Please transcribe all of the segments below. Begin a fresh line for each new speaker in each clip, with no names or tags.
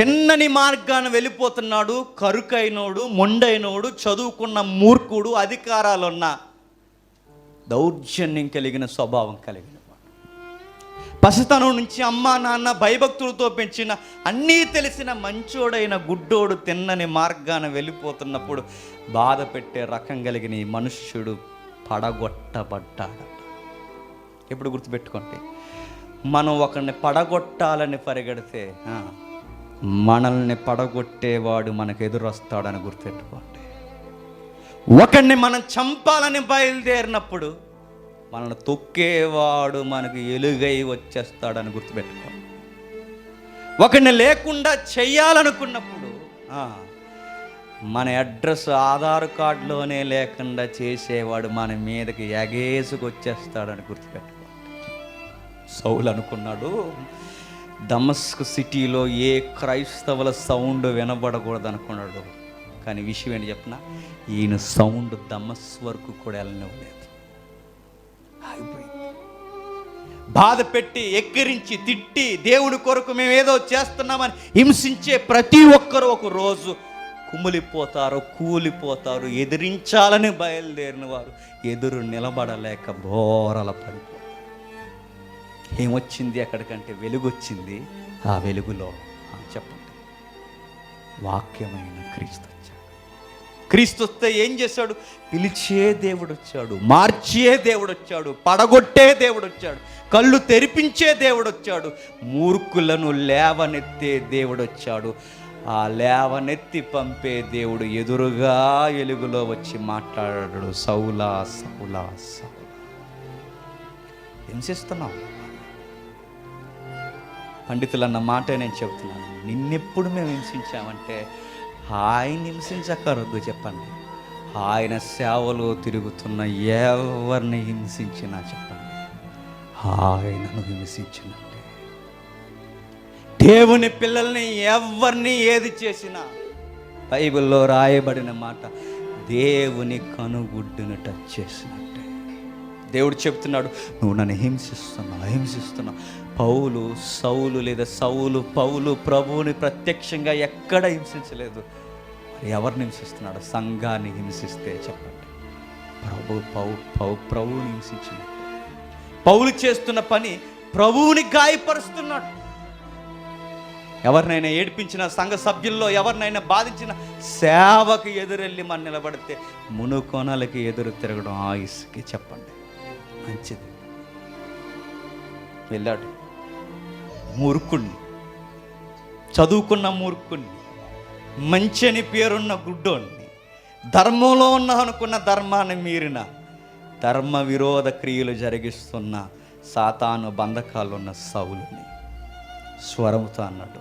తిన్నని మార్గాన వెళ్ళిపోతున్నాడు కరుకైనోడు మొండైనోడు చదువుకున్న మూర్ఖుడు అధికారాలున్న దౌర్జన్యం కలిగిన స్వభావం కలిగిన పసితనం నుంచి అమ్మ నాన్న భయభక్తులతో పెంచిన అన్నీ తెలిసిన మంచోడైన గుడ్డోడు తిన్నని మార్గాన వెళ్ళిపోతున్నప్పుడు బాధ పెట్టే రకం కలిగిన ఈ మనుష్యుడు పడగొట్టబడ్డాడట. ఎప్పుడు గుర్తుపెట్టుకోండి? మనం ఒకరిని పడగొట్టాలని పరిగెడితే మనల్ని పడగొట్టేవాడు మనకు ఎదురొస్తాడని గుర్తుపెట్టుకోండి. ఒకడిని మనం చంపాలని బయలుదేరినప్పుడు మనల్ని తొక్కేవాడు మనకు ఎలుగై వచ్చేస్తాడని గుర్తుపెట్టుకోండి. ఒకరిని లేకుండా చెయ్యాలనుకున్నప్పుడు మన అడ్రస్ ఆధార్ కార్డులోనే లేకుండా చేసేవాడు మన మీదకి ఎగేసుకొచ్చేస్తాడని గుర్తుపెట్టుకోండి. సౌలు అనుకున్నాడు దమస్క్ సిటీలో ఏ క్రైస్తవుల సౌండ్ వినబడకూడదు అనుకున్నాడు. కానీ విషయం ఏంటి చెప్పిన? ఈయన సౌండ్ దమస్ వరకు కూడా వెళ్ళనివ్వలేదు ఆగిపోయింది బాధ పెట్టి ఎక్కిరించి తిట్టి దేవుడి కొరకు మేము ఏదో చేస్తున్నామని హింసించే ప్రతి ఒక్కరు ఒక రోజు కుమిలిపోతారు కూలిపోతారు ఎదిరించాలని బయలుదేరిన వారు. ఎదురు నిలబడలేక బోరల పడిపోతారు. ఏమొచ్చింది అక్కడికంటే వెలుగు వచ్చింది ఆ వెలుగులో చెప్పండి. వాక్యమైన క్రీస్తు వచ్చాడు క్రీస్తు వస్తే ఏం చేశాడు? పిలిచే దేవుడు వచ్చాడు మార్చే దేవుడు వచ్చాడు పడగొట్టే దేవుడు వచ్చాడు కళ్ళు తెరిపించే దేవుడు వచ్చాడు మూర్ఖులను లేవనెత్తే దేవుడు వచ్చాడు ఆ లేవనెత్తి పంపే దేవుడు ఎదురుగా ఎలుగులో వచ్చి మాట్లాడాడు సౌలా సౌలా సౌలా. హింసిస్తున్నావు పండితులు అన్న మాట నేను చెబుతున్నాను. నిన్నెప్పుడు మేము హింసించామంటే ఆయన హింసించకరొద్దు చెప్పండి. ఆయన సేవలో తిరుగుతున్న ఎవరిని హింసించినా చెప్పండి. ఆయనను హింసించినట్టే దేవుని పిల్లల్ని ఎవరిని ఏది చేసినా బైబిల్లో రాయబడిన మాట దేవుని కనుగుడ్డును టచ్ చేసినట్టే. దేవుడు చెప్తున్నాడు నువ్వు నన్ను హింసిస్తున్నావు హింసిస్తున్నావు పౌలు సౌలు లేదా సౌలు పౌలు ప్రభువుని ప్రత్యక్షంగా ఎక్కడ హింసించలేదు. ఎవరిని హింసిస్తున్నాడు? సంఘాన్ని హింసిస్తే చెప్పండి. ప్రభు పౌ పౌ ప్రభువుని హింసించినట్టు. పౌలు చేస్తున్న పని ప్రభువుని గాయపరుస్తున్నాడు. ఎవరినైనా ఏడిపించిన సంఘ సభ్యుల్లో ఎవరినైనా బాధించిన సేవకు ఎదురెళ్ళి మన నిలబడితే మునుకొనలకి ఎదురు తిరగడం ఆయుస్కి చెప్పండి. మంచిది. వెళ్ళాడు. మూర్ఖుణ్ణి. చదువుకున్న మూర్ఖుణ్ణి. మంచి అని పేరున్న గుడ్డోణ్ణి. ధర్మంలో ఉన్న అనుకున్న ధర్మాన్ని మీరిన ధర్మ విరోధ క్రియలు జరిగిస్తున్న సాతాను బంధకాలు ఉన్న సౌలుని. స్వరముతో అన్నాడు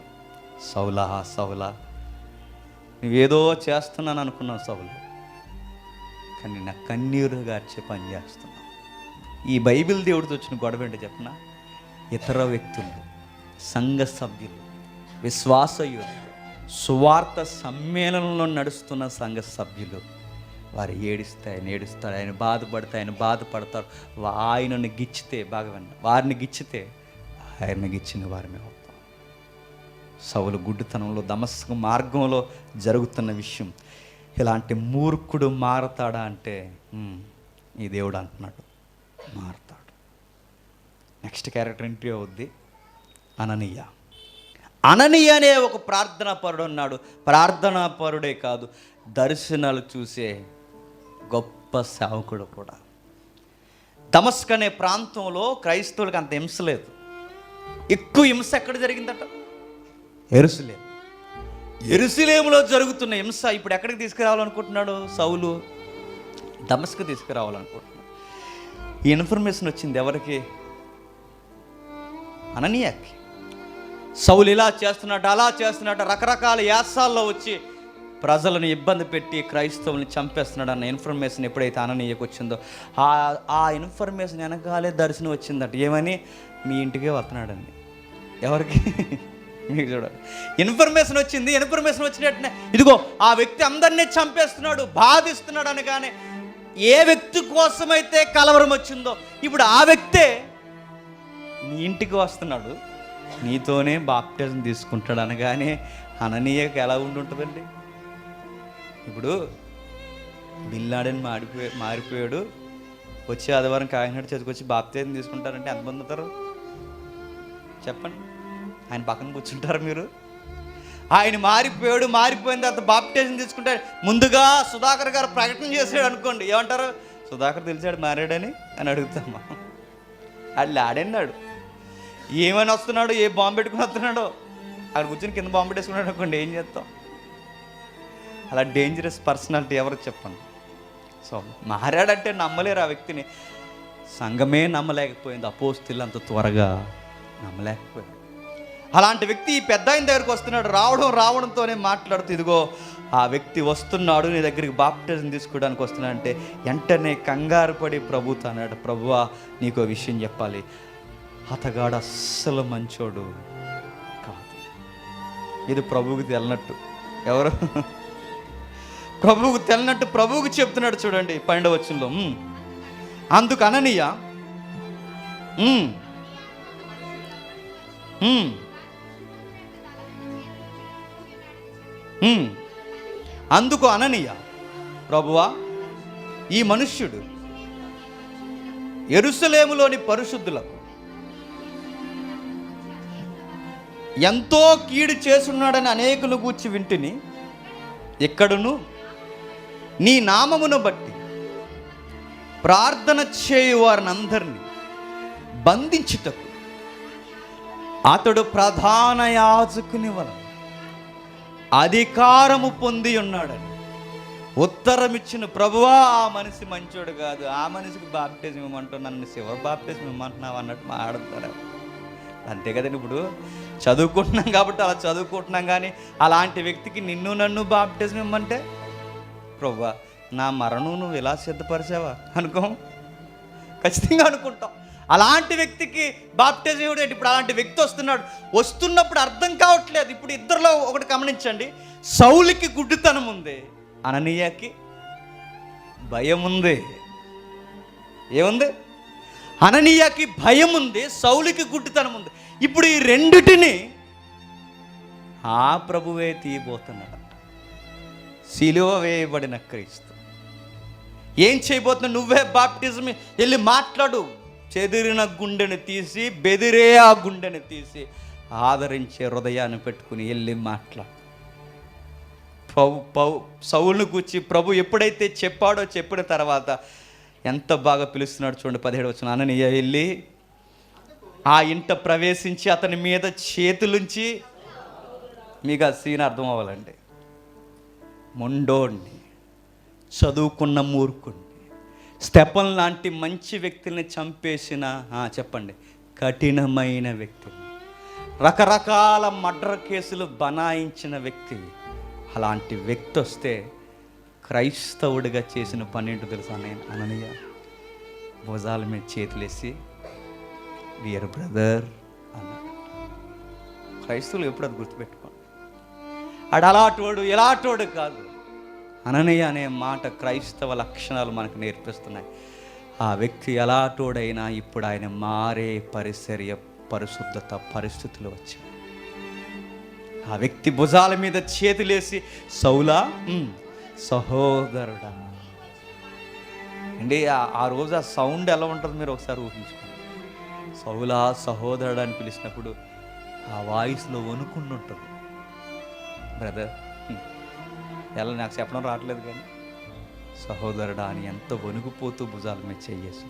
సౌలా సౌలా నువ్వేదో చేస్తున్నాను అనుకున్నావు సౌలు కానీ నా కన్నీరు గార్చే పని చేస్తున్నావు ఈ బైబిల్ దేవుడితో వచ్చిన గొడవ ఏంటో చెప్పిన? ఇతర వ్యక్తులు. సంఘ సభ్యులు విశ్వాసయులు సువార్త సమ్మేళనంలో నడుస్తున్న సంఘ సభ్యులు వారు ఏడిస్తే ఆయన ఏడుస్తాడు ఆయన బాధపడితే ఆయన బాధపడతాడు ఆయనను గిచ్చితే బాగా వారిని గిచ్చితే ఆయన్ని గిచ్చిన వారమే అవుతాం. సవులు గుడ్డుతనంలో దమస్కు మార్గంలో జరుగుతున్న విషయం. ఇలాంటి మూర్ఖుడు మారతాడా అంటే ఈ దేవుడు అంటున్నాడు మారతాడు. నెక్స్ట్ క్యారెక్టర్ ఎంట్రీ అవుద్ది. అననీయ. అననీయ అనే ఒక ప్రార్థనా పరుడు ఉన్నాడు. ప్రార్థనా పరుడే కాదు దర్శనాలు చూసే గొప్ప సేవకుడు కూడా. దమస్క్ అనే ప్రాంతంలో క్రైస్తవులకు అంత హింస లేదు. ఎక్కువ హింస ఎక్కడ జరిగిందట? ఎరుసలేం. ఎరుసలేములో జరుగుతున్న హింస ఇప్పుడు ఎక్కడికి తీసుకురావాలనుకుంటున్నాడు? సౌలు దమస్కు తీసుకురావాలనుకుంటున్నాడు. ఈ ఇన్ఫర్మేషన్ వచ్చింది ఎవరికి? అననీయాకి. సౌలు ఇలా చేస్తున్నాడు అలా చేస్తున్నాడు రకరకాల యాసాల్లో వచ్చి ప్రజలను ఇబ్బంది పెట్టి క్రైస్తవుల్ని చంపేస్తున్నాడు అన్న ఇన్ఫర్మేషన్ ఎప్పుడైతే అననీయకు వచ్చిందో ఆ ఆ ఇన్ఫర్మేషన్ వెనకాలే దర్శనం వచ్చిందట. ఏమని? మీ ఇంటికే వస్తున్నాడని ఎవరికి? మీకు చూడండి. ఇన్ఫర్మేషన్ వచ్చింది ఇన్ఫర్మేషన్ వచ్చినట్టునే ఇదిగో ఆ వ్యక్తి అందరినీ చంపేస్తున్నాడు బాధిస్తున్నాడు అనగానే ఏ వ్యక్తి కోసమైతే కలవరం వచ్చిందో ఇప్పుడు ఆ వ్యక్తే నీ ఇంటికి వస్తున్నాడు. నీతోనే బాప్టిజం తీసుకుంటాడు అనగానే అననీయకు ఎలా ఉండుంటుందండి? ఇప్పుడు బిల్లాడని మాడిపోయి మారిపోయాడు. వచ్చి ఆదివారం కాకినాడ చదువుకొచ్చి బాప్తిజం తీసుకుంటారంటే ఎంతమంది ఉంటారు? చెప్పండి. ఆయన పక్కన కూర్చుంటారు మీరు? ఆయన మారిపోయాడు మారిపోయిన తర్వాత బాప్టిజం తీసుకుంటాడు. ముందుగా సుధాకర్ గారు ప్రకటన చేశాడు అనుకోండి. ఏమంటారు? సుధాకర్ తెలిసాడు మారాడని అని అడుగుతామా? వాళ్ళు ఆడన్నాడు ఏమైనా వస్తున్నాడు? ఏ బాంబు పెట్టుకుని వస్తున్నాడో? అక్కడ కూర్చొని కింద బాంబు పెట్టేసుకున్నాడు అనుకోండి ఏం చేస్తాం? అలా డేంజరస్ పర్సనాలిటీ ఎవరికి చెప్పండి సో మారాడంటే నమ్మలేరు ఆ వ్యక్తిని. సంఘమే నమ్మలేకపోయింది. అపోస్తులు అంత త్వరగా నమ్మలేకపోయింది అలాంటి వ్యక్తి ఈ పెద్ద ఆయన దగ్గరికి వస్తున్నాడు. రావడం రావడంతోనే మాట్లాడుతూ ఇదిగో ఆ వ్యక్తి వస్తున్నాడు నీ దగ్గరికి బాప్టిజం తీసుకోవడానికి వస్తున్నాడంటే వెంటనే కంగారు పడి ప్రభుతో అన్నాడు ప్రభువా నీకు విషయం చెప్పాలి. అతగాడు అస్సలు మంచోడు కాదు. ఇది ప్రభువుకి తెలనట్టు. ఎవరు? ప్రభువుకు తెలనట్టు ప్రభువుకి చెప్తున్నాడు చూడండి పన్నెండవ అందుకు అననీయ అందుకు అననీయ ప్రభువా ఈ మనుష్యుడు ఎరుసలేములోని పరిశుద్ధులకు ఎంతో కీడు చేసున్నాడని అనేకులు గూర్చి వింటిని ఎక్కడును నీ నామమును బట్టి ప్రార్థన చేయువారిని అందరినీ బంధించుటకు అతడు ప్రధాన యాజకుని వలన అధికారము పొంది ఉన్నాడని ఉత్తరం ఇచ్చిన ప్రభువా ఆ మనిషి మంచోడు కాదు. ఆ మనిషికి బాప్టిజం ఇవ్వమంటున్నాను. శివ బాప్టిజం ఇవ్వమంటున్నావు అన్నట్టు మాట్లాడతారు. అంతే కదండి ఇప్పుడు చదువుకుంటున్నాం కాబట్టి అలా చదువుకుంటున్నాం కానీ అలాంటి వ్యక్తికి నిన్ను నన్ను బాప్టిజం ఇమ్మంటే? ప్రభా నా మరణం నువ్వు ఇలా సిద్ధపరిచావా? అనుకో. ఖచ్చితంగా అనుకుంటాం. అలాంటి వ్యక్తికి బాప్టిజం ఇవ్వడం ఏంటి? ఇప్పుడు అలాంటి వ్యక్తి వస్తున్నాడు. వస్తున్నప్పుడు అర్థం కావట్లేదు. ఇప్పుడు ఇద్దరిలో ఒకటి గమనించండి. సౌలికి గుడ్డితనం ఉంది. అననీయకి భయం ఉంది. ఏముంది? అననీయకి భయం ఉంది సౌలికి గుడ్డితనం ఉంది ఇప్పుడు ఈ రెండిటిని ఆ ప్రభువే తీయబోతున్నాడు. సిలువ వేయబడిన క్రీస్తు. ఏం చేయబోతున్నా నువ్వే బాప్టిజం వెళ్ళి మాట్లాడు. చెదిరిన గుండెని తీసి బెదిరే ఆ గుండెని తీసి ఆదరించే హృదయాన్ని పెట్టుకుని వెళ్ళి మాట్లాడు. పౌ పౌ సౌలును కూర్చి ప్రభు ఎప్పుడైతే చెప్పాడో చెప్పిన తర్వాత ఎంత బాగా పిలుస్తున్నాడు చూడండి పదిహేడు వచ్చిన అననీయ వెళ్ళి ఆ ఇంట ప్రవేశించి అతని మీద చేతులుంచి మీకు ఆ సీన్ అర్థం అవ్వాలండి. మొండోడిని చదువుకున్న మూర్ఖుడిని స్టెపన్ లాంటి మంచి వ్యక్తుల్ని చంపేసిన చెప్పండి కఠినమైన వ్యక్తిని రకరకాల మర్డర్ కేసులు బనాయించిన వ్యక్తి అలాంటి వ్యక్తి వస్తే క్రైస్తవుడిగా చేసిన పని ఏంటో తెలుసా నేను అననీయ భుజాల మీద చేతులేసి డియర్ బ్రదర్ అన్నాడు క్రైస్తవులు ఎప్పుడు అది గుర్తుపెట్టుకోండి ఆడు అలాటోడు ఎలాటోడు కాదు. అననీయ అనే మాట క్రైస్తవ లక్షణాలు మనకు నేర్పిస్తున్నాయి. ఆ వ్యక్తి ఎలాటోడైనా ఇప్పుడు ఆయన మారే పరిసర్య పరిశుద్ధత పరిస్థితులు వచ్చాయి ఆ వ్యక్తి భుజాల మీద చేతులేసి సౌలా సహోదరుడా. అండి ఆ- రోజు ఆ సౌండ్ ఎలా ఉంటుంది మీరు ఒకసారి ఊహించుకోండి. సౌలా సహోదరుడు అని పిలిచినప్పుడు ఆ వాయిస్లో వణుకుండి ఉంటుంది బ్రదర్ ఎలా నాకు చెప్పడం రావట్లేదు కానీ సహోదరుడా అని ఎంత వణుకుపోతూ భుజాల మీద చెయ్యేసి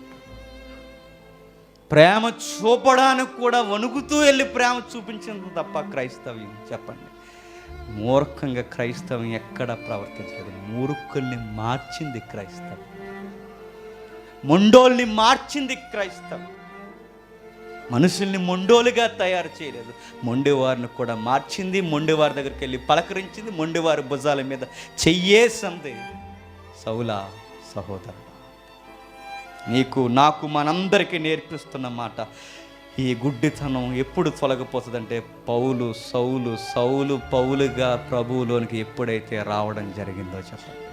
ప్రేమ చూపడానికి కూడా వణుకుతూ వెళ్ళి ప్రేమ చూపించింది తప్ప క్రైస్తవ్యం చెప్పండి. మూర్ఖంగా క్రైస్తవం ఎక్కడ ప్రవర్తించలేదు. మూర్ఖుల్ని మార్చింది క్రైస్తవం. మొండోల్ని మార్చింది క్రైస్తవం. మనుషుల్ని మొండోలుగా తయారు చేయలేదు. మొండివారిని కూడా మార్చింది మొండివారి దగ్గరికి వెళ్ళి పలకరించింది మొండివారి భుజాల మీద చెయ్యేసంది సౌలా సహోదరుడు నీకు నాకు మనందరికీ నేర్పిస్తున్న మాట ఈ గుడ్డితనం ఎప్పుడు తొలగిపోతుందంటే పౌలు సౌలు సౌలు పౌలుగా ప్రభువులోనికి ఎప్పుడైతే రావడం జరిగిందో చెప్పండి.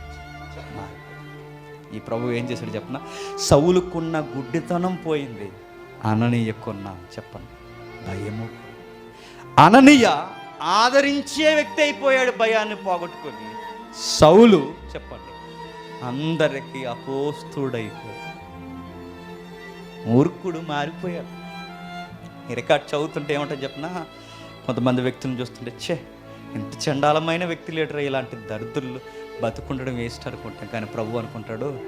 ఈ ప్రభు ఏం చేశాడు చెప్పన? సౌలుకున్న గుడ్డితనం పోయింది అననీయకున్న చెప్పండి. భయము. అననీయ ఆదరించే వ్యక్తి అయిపోయాడు భయాన్ని పోగొట్టుకొని. సౌలు చెప్పండి అందరికీ అపోస్తుడైపోయాడు. మూర్ఖుడు మారిపోయాడు. ఈ రికార్డ్ చదువుతుంటే ఏమంటే చెప్పినా? కొంతమంది వ్యక్తులను చూస్తుంటే ఛే ఇంత చండాలమైన వ్యక్తి లీడర్ ఇలాంటి దరిద్రులు. బతుకుండడం వేస్ట్ అనుకుంటాం. కానీ ప్రభు అనుకుంటాడు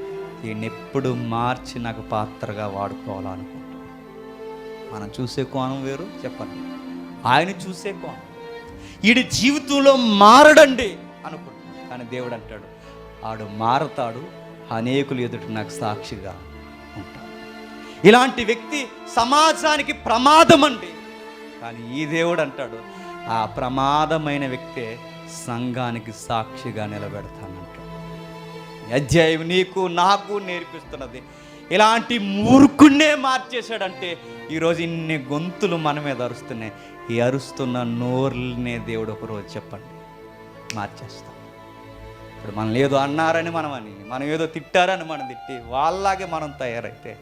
ఈయన ఎప్పుడు మార్చి నాకు పాత్రగా వాడుకోవాలనుకుంటాడు మనం చూసే కోణం వేరు చెప్పండి. ఆయన చూసే కోణం. ఈడి జీవితంలో మారడండి అనుకుంటాడు కానీ దేవుడు అంటాడు ఆడు మారతాడు అనేకులు ఎదుట నాకు సాక్షిగా ఉంటాడు ఇలాంటి వ్యక్తి సమాజానికి ప్రమాదం అండి కానీ ఈ దేవుడు అంటాడు ఆ ప్రమాదమైన వ్యక్తే సంఘానికి సాక్షిగా నిలబెడతానంటాడు. అధ్యాయం నీకు నాకు నేర్పిస్తున్నది. ఇలాంటి మూర్ఖుణ్ణే మార్చేశాడంటే ఈరోజు ఇన్ని గొంతులు మన మీద అరుస్తున్నాయి. ఈ అరుస్తున్న నోర్లనే దేవుడు ఒకరోజు చెప్పండి. మార్చేస్తాం. ఇప్పుడు మనం ఏదో అన్నారని మనం అని మనం ఏదో తిట్టారని మనం తిట్టి వాళ్ళలాగే మనం తయారైతే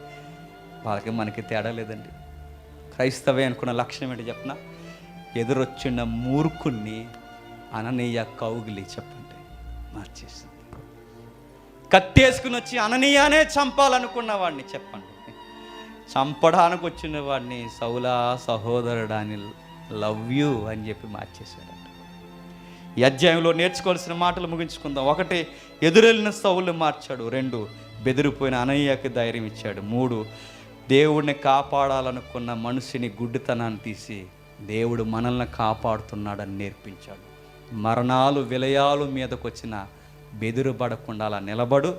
వాళ్ళకి మనకి తేడా లేదండి. క్రైస్తవే అనుకున్న లక్షణం ఏంటి చెప్పిన? ఎదురొచ్చిన మూర్ఖుణ్ణి అననీయ కౌగిలి చెప్పండి మార్చేసింది కట్టేసుకుని వచ్చి అననీయానే చంపాలనుకున్న వాడిని చెప్పండి. చంపడానికి వచ్చిన వాడిని సౌలా సహోదరుడా అని లవ్ యూ అని చెప్పి మార్చేశాడట. ఈ అధ్యాయంలో నేర్చుకోవాల్సిన మాటలు ముగించుకుందాం. ఒకటి ఎదురెళ్ళిన సౌలు మార్చాడు. రెండు బెదిరిపోయిన అనయ్యకి ధైర్యం ఇచ్చాడు. మూడు దేవుడిని కాపాడాలనుకున్న మనిషిని గుడ్డితనాన్ని తీసి దేవుడు మనల్ని కాపాడుతున్నాడని నేర్పించాడు. మరణాలు విలయాలు మీదకు వచ్చిన బెదురుపడకుండా అలా నిలబడు.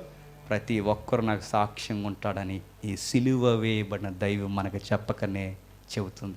ప్రతి ఒక్కరు నాకు సాక్ష్యంగా ఉంటాడని ఈ సిలువ వేయబడిన దైవం మనకు చెప్పకనే చెబుతుంది.